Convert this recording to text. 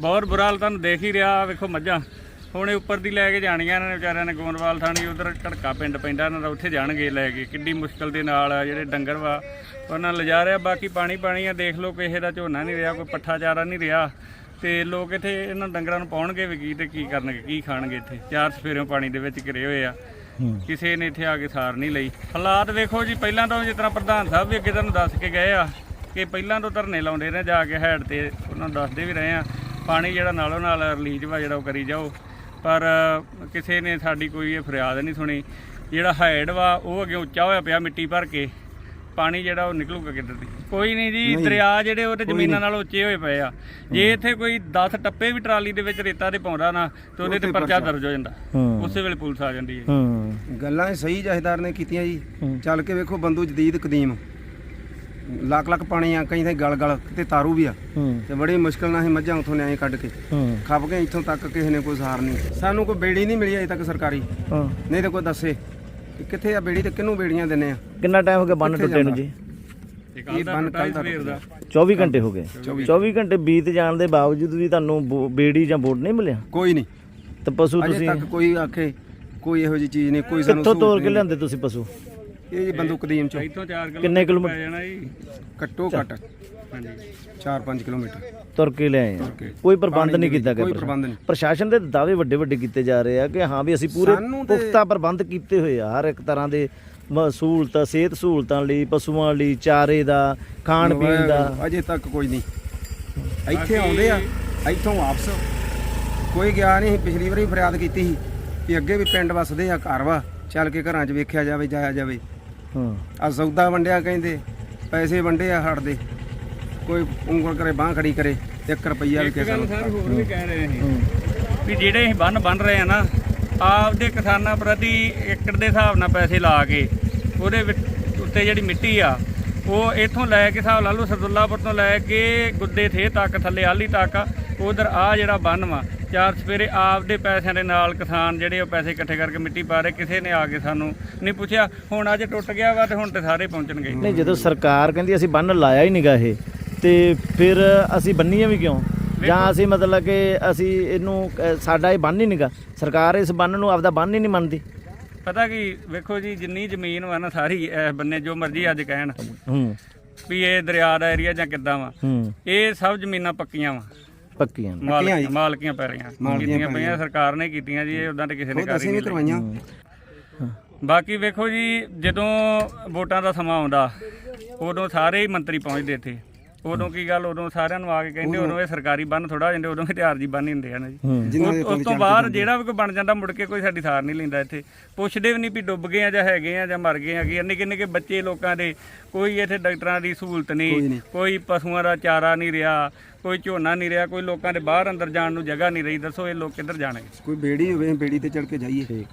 ਬਹੁਤ ਬੁਰਾ ਹਾਲ ਤੁਹਾਨੂੰ ਦੇਖ ਹੀ ਰਿਹਾ ਵੇਖੋ ਮੱਝਾਂ। ਹੁਣ ਇਹ ਉੱਪਰ ਦੀ ਲੈ ਕੇ ਜਾਣੀਆਂ ਇਹਨਾਂ ਨੇ ਵਿਚਾਰਿਆਂ ਨੇ ਗੋਂਦਵਾਲ ਥਾਣੀ ਉਧਰ ਢੜਕਾ ਪਿੰਡ ਪੈਂਦਾ ਇਹਨਾਂ ਦਾ ਉੱਥੇ ਜਾਣਗੇ ਲੈ ਕੇ। ਕਿੱਡੀ ਮੁਸ਼ਕਲ ਦੇ ਨਾਲ ਆ ਜਿਹੜੇ ਡੰਗਰ ਵਾ ਉਹਨਾਂ ਨੂੰ ਲਿਜਾ ਰਿਹਾ ਬਾਕੀ ਪਾਣੀ ਪਾਣੀ ਆ ਦੇਖ ਲਓ ਕਿਸੇ ਦਾ ਝੋਨਾ ਨਹੀਂ ਰਿਹਾ ਕੋਈ ਪੱਠਾ ਚਾਰਾ ਨਹੀਂ ਰਿਹਾ। ਤੇ ਲੋਕ ਇੱਥੇ ਇਹਨਾਂ ਡੰਗਰਾਂ ਨੂੰ ਪਾਉਣਗੇ ਵੀ ਕੀ ਤੇ ਕੀ ਕਰਨਗੇ ਕੀ ਖਾਣਗੇ ਇੱਥੇ। ਚਾਰ ਸਫੇਰਿਓਂ ਪਾਣੀ ਦੇ ਵਿੱਚ ਘਿਰੇ ਹੋਏ ਆ। ਕਿਸੇ ਨੇ ਇੱਥੇ ਆ ਕੇ ਸਾਰ ਨਹੀਂ ਲਈ। ਹਾਲਾਤ ਵੇਖੋ ਜੀ ਪਹਿਲਾਂ ਤਾਂ ਜਿਸ ਤਰ੍ਹਾਂ ਪ੍ਰਧਾਨ ਸਾਹਿਬ ਵੀ ਅੱਗੇ ਤੁਹਾਨੂੰ ਦੱਸ ਕੇ ਗਏ ਆ ਕਿ ਪਹਿਲਾਂ ਤੋਂ ਧਰਨੇ ਲਾਉਂਦੇ ਰਹੇ ਜਾ ਕੇ ਹੈਡ ਤੇ ਉਹਨਾਂ ਨੂੰ ਦੱਸਦੇ ਵੀ ਰਹੇ ਆ। ਪਾਣੀ ਜਿਹੜਾ ਨਾਲੋਂ ਨਾਲ ਰਿਲੀਜ਼ ਵਾ ਜਿਹੜਾ ਉਹ ਕਰੀ ਜਾਓ। ਪਰ ਕਿਸੇ ਨੇ ਸਾਡੀ ਕੋਈ ਇਹ ਫਰਿਆਦ ਨਹੀਂ ਸੁਣੀ। ਜਿਹੜਾ ਹੈਡ ਵਾ ਉਹ ਅੱਗੇ ਉੱਚਾ ਹੋਇਆ ਪਿਆ ਮਿੱਟੀ ਭਰ ਕੇ। ਪਾਣੀ ਜਿਹੜਾ ਉਹ ਨਿਕਲੂਗਾ ਕਿੱਧਰ ਦੀ? ਕੋਈ ਨਹੀਂ ਜੀ ਦਰਿਆ ਜਿਹੜੇ ਉਹ ਤੇ ਜ਼ਮੀਨਾਂ ਨਾਲ ਉੱਚੇ ਹੋਏ ਪਏ ਆ। ਜੇ ਇੱਥੇ ਕੋਈ 10 ਟੱਪੇ ਵੀ ਟਰਾਲੀ ਦੇ ਵਿੱਚ ਰੇਤਾ ਦੇ ਪਾਉਂਦਾ ਨਾ ਤੇ ਉਹਦੇ ਤੇ ਪਰਚਾ ਦਰਜ ਹੋ ਜਾਂਦਾ। ਉਸੇ ਵੇਲੇ ਪੁਲਿਸ ਆ ਜਾਂਦੀ ਹੈ ਗੱਲਾਂ ਸਹੀ ਜਹੇਦਾਰ ਨੇ ਕੀਤੀਆਂ ਜੀ। ਚੱਲ ਕੇ ਵੇਖੋ ਬੰਦੂ ਜਦੀਦ ਕਦੀਮ। ਲੱਖ ਲੱਖ ਪਾਣੀ ਆ ਕਈ ਤੇ ਗਲ ਗਲ ਤੇ ਤਾਰੂ ਵੀ ਆ। ਹੂੰ। ਤੇ ਬੜੀ ਮੁਸ਼ਕਲ ਨਾਲ ਅਸੀਂ ਮੱਝਾਂ ਉਥੋਂ ਨਿਆਏ ਕੱਢ ਕੇ। ਹੂੰ। ਖੱਪ ਗਏ ਇੱਥੋਂ ਤੱਕ ਕਿਸੇ ਨੇ ਕੋਈ ਸਹਾਰ ਨਹੀਂ। ਸਾਨੂੰ ਕੋਈ ਬੇੜੀ ਨਹੀਂ ਮਿਲੀ ਅਜੇ ਤੱਕ ਸਰਕਾਰੀ। ਹਾਂ। ਨਹੀਂ ਤੇ ਕੋਈ ਦੱਸੇ ਕਿ ਕਿੱਥੇ ਆ ਬੇੜੀ ਤੇ ਕਿਹਨੂੰ ਬੇੜੀਆਂ ਦਿੰਨੇ ਆ। ਕਿੰਨਾ ਟਾਈਮ ਹੋ ਗਿਆ ਬੰਨ ਟੁੱਟੇ ਨੂੰ? ਜੀ? ਇਹ ਕੱਲ ਬੰਨ ਕੱਲ੍ਹ ਦਾ ਸਵੇਰ ਦਾ। 24 ਘੰਟੇ ਹੋ ਗਏ। 24 ਘੰਟੇ। ਬੀਤ ਜਾਣ ਦੇ ਬਾਵਜੂਦ ਵੀ ਤੁਹਾਨੂੰ ਬੇੜੀ ਜਾਂ ਬੋਟ ਨਹੀਂ ਮਿਲਿਆ? ਕੋਈ ਨਹੀਂ। ਤੇ ਪਸ਼ੂ ਅਜੇ ਤੁਸੀਂ ਤੱਕ ਕੋਈ ਆਖੇ ਕੋਈ ਇਹੋ ਜੀ ਚੀਜ਼ ਨਹੀਂ ਕੋਈ ਸਾਨੂੰ ਕਿੱਥੋਂ ਤੋਰ ਸਹੂਲਤ ਕੇ ਲਿਆਂਦੇ ਤੁਸੀਂ ਪਸ਼ੂ? ਇਹ ਜੀ ਬੰਦੂ ਕਦੀਮ ਚੋਂ ਇੱਥੋਂ 4 ਕਿਲੋ ਕਿੰਨੇ ਕਿਲੋਮੀਟਰ? ਪੈ ਜਾਣਾ ਜੀ। ਘੱਟੋ ਘੱਟ ਹਾਂਜੀ। 4-5 ਕਿਲੋਮੀਟਰ। ਤੁਰ ਕੇ ਲਿਆਏ ਆ। ਕੇ। ਕੋਈ ਪ੍ਰਬੰਧ ਪਾਣੀ ਨਹੀਂ ਕੀਤਾ ਗਿਆ ਕੋਈ ਪ੍ਰਸ਼ਾਸਨ। ਪ੍ਰਬੰਧ ਨਹੀਂ। ਪ੍ਰਸ਼ਾਸਨ ਦੇ ਦਾਅਵੇ ਵੱਡੇ ਵੱਡੇ ਕੀਤੇ ਜਾ ਰਹੇ ਆ ਕਿ ਹਾਂ ਵੀ ਅਸੀਂ ਪੂਰੇ ਸਾਨੂੰ ਤੇ- ਪੁਖਤਾ ਪ੍ਰਬੰਧ ਕੀਤੇ ਹੋਏ ਆ। ਹਰ ਇੱਕ ਤਰ੍ਹਾਂ ਦੇ ਮ- ਸਹੂਲਤਾਂ ਸਿਹਤ ਸਹੂਲਤਾਂ ਲਈ ਪਸ਼ੂਆਂ ਲਈ ਚਾਰੇ ਦਾ ਖਾਣ ਪੀਣ ਦਾ। ਅਜੇ ਤੱਕ ਕੋਈ ਨਹੀਂ। ਇੱਥੇ ਆਉਂਦੇ ਆ ਇੱਥੋਂ ਵਾਪਸ। ਕੋਈ ਗਿਆ ਨਹੀਂ ਪਿਛਲੀ ਵਾਰੀ ਫਰਿਆਦ ਕੀਤੀ ਸੀ ਕਿ ਅੱਗੇ ਵੀ ਪਿੰਡ ਵਸਦੇ ਆ ਘਰ ਵਾ। ਚੱਲ ਕੇ ਘਰਾਂ 'ਚ ਵੇਖਿਆ ਜਾਵੇ ਜਾਇਆ ਜਾਵੇ। ਹਾਂ ਆ ਸੌਦਾ ਵੰਡਿਆ ਕਹਿੰਦੇ ਪੈਸੇ ਵੰਡੇ ਆ ਹੜ ਦੇ। ਕੋਈ ਉਂਗਲ ਕਰੇ ਬਾਹ ਖੜੀ ਕਰੇ 1 ਰੁਪਈਆ ਵੀ ਕਿਸੇ ਨੂੰ ਸਰ ਹੋਰ ਵੀ ਕਹਿ ਰਹੇ ਹੂੰ। ਵੀ ਜਿਹੜੇ ਅਸੀਂ ਬੰਨ ਬੰਨ ਰਹੇ ਆ ਨਾ ਆਪਦੇ ਕਿਸਾਨਾਂ ਪ੍ਰਤੀ ਏਕੜ ਦੇ ਹਿਸਾਬ ਨਾਲ ਪੈਸੇ ਲਾ ਕੇ ਉਹਦੇ ਉੱਤੇ ਜਿਹੜੀ ਮਿੱਟੀ ਆ ਉਹ ਇਥੋਂ ਲੈ ਕੇ ਹਿਸਾਬ ਲਾ ਲਓ ਸਰਦੁੱਲਾਪੁਰ ਤੋਂ ਲੈ ਕੇ ਗੁੱਦੇ ਥੇ ਤੱਕ ਥੱਲੇ ਆਲੀ ਤੱਕ ਉਧਰ ਆ ਜਿਹੜਾ ਬੰਨ ਵਾ ਚਾਰ ਸਵੇਰੇ ਆਪਦੇ ਪੈਸਿਆਂ ਦੇ ਨਾਲ ਕਿਸਾਨ ਜਿਹੜੇ ਉਹ ਪੈਸੇ ਇਕੱਠੇ ਕਰਕੇ ਮਿੱਟੀ ਪਾ ਰਹੇ ਕਿਸੇ ਨੇ ਆ ਕੇ ਸਾਨੂੰ ਨਹੀਂ ਪੁੱਛਿਆ। ਹੁਣ ਅੱਜ ਟੁੱਟ ਗਿਆ ਵਾ ਤੇ ਹੁਣ ਤੇ ਸਾਰੇ ਪਹੁੰਚਣਗੇ। ਨਹੀਂ ਜਦੋਂ ਸਰਕਾਰ ਕਹਿੰਦੀ ਅਸੀਂ ਬੰਨ ਲਾਇਆ ਹੀ ਨਹੀਂਗਾ ਇਹ ਤੇ ਫਿਰ ਅਸੀਂ ਬੰਨੀਏ ਵੀ ਕਿਉਂ? ਜਾਂ ਅਸੀਂ ਮਤਲਬ ਕਿ ਅਸੀਂ ਇਹਨੂੰ ਸਾਡਾ ਇਹ ਬੰਨ ਹੀ ਨਹੀਂਗਾ ਸਰਕਾਰ ਇਸ ਬੰਨ ਨੂੰ ਆਪਦਾ ਬੰਨ ਹੀ ਨਹੀਂ ਮੰਨਦੀ। ਪਤਾ ਕੀ ਵੇਖੋ ਜੀ ਜਿੰਨੀ ਜ਼ਮੀਨ ਵਾ ਨਾ ਸਾਰੀ ਇਸ ਬੰਨੇ ਜੋ ਮਰਜ਼ੀ ਅੱਜ ਕਹਿਣ ਹੂੰ। ਵੀ ਇਹ ਦਰਿਆ ਦਾ ਏਰੀਆ ਜਾਂ ਕਿੱਦਾਂ ਵਾ ਹੂੰ। ਇਹ ਸਭ ਜ਼ਮੀਨਾਂ ਪੱਕੀਆਂ ਵਾ। ਪੱਕੀਆਂ ਨੇ। ਮਾਲਕ ਮਾਲਕੀਆਂ ਪੈ ਰਹੀਆਂ। ਕੀਤੀਆਂ ਪਈਆਂ ਸਰਕਾਰ ਨੇ ਕੀਤੀਆਂ ਜੀ ਇਹ ਉਦਾਂ ਤੇ ਕਿਸੇ ਨੇ ਕਰ ਹੀ ਵੀ ਨਹੀਂ ਕਰਵਾਈਆਂ। ਬਾਕੀ ਵੇਖੋ ਜੀ ਜਦੋਂ ਵੋਟਾਂ ਦਾ ਸਮਾਂ ਆਉਂਦਾ ਉਦੋਂ ਸਾਰੇ ਹੀ ਮੰਤਰੀ ਪਹੁੰਚਦੇ ਇੱਥੇ। ਉਦੋਂ ਕੀ ਗੱਲ ਉਦੋਂ ਸਾਰਿਆਂ ਨੂੰ ਆ ਕੇ ਕਹਿੰਦੇ ਉਦੋਂ ਇਹ ਸਰਕਾਰੀ ਬੰਨ ਥੋੜਾ ਜਾਂਦੇ ਉਦੋਂ ਹਥਿਆਰ ਜੀ ਬੰਨ ਹੁੰਦੇ ਆ ਨਾ ਜੀ। ਉਸ ਤੋਂ ਬਾਅਦ ਜਿਹੜਾ ਵੀ ਕੋਈ ਬਣ ਜਾਂਦਾ ਮੁੜ ਕੇ ਕੋਈ ਸਾਡੀ ਸਾਰ ਨਹੀਂ ਲੈਂਦਾ ਇੱਥੇ। ਪੁੱਛਦੇ ਵੀ ਨਹੀਂ ਵੀ ਡੁੱਬ ਗਏ ਆ ਜਾਂ ਹੈਗੇ ਆ ਜਾਂ ਮਰ ਗਏ ਆ ਕਿ ਨਿੱਕੇ ਨਿੱਕੇ ਬੱਚੇ ਲੋਕਾਂ ਦੇ ਕੋਈ ਇੱਥੇ ਡਾਕਟਰਾਂ ਦੀ ਸਹੂਲਤ ਨਹੀਂ ਨਹੀਂ। ਕੋਈ ਪਸ਼ੂਆਂ ਦਾ ਚਾਰਾ ਨਹੀਂ ਰਿਹਾ ਕੋਈ ਝੋਨਾ ਨਹੀਂ ਰਿਹਾ ਕੋਈ ਲੋਕਾਂ ਦੇ ਬਾਹਰ ਅੰਦਰ ਜਾਣ ਨੂੰ ਜਗ੍ਹਾ ਨਹੀਂ ਰਹੀ ਦੱਸੋ ਇਹ ਲੋਕ ਕਿੱਧਰ ਜਾਣਗੇ? ਕੋਈ ਬੇੜੀ ਹੋਵੇ ਬੇੜੀ ਤੇ ਚੜ ਕੇ ਜਾਈਏ। ਠੀਕ।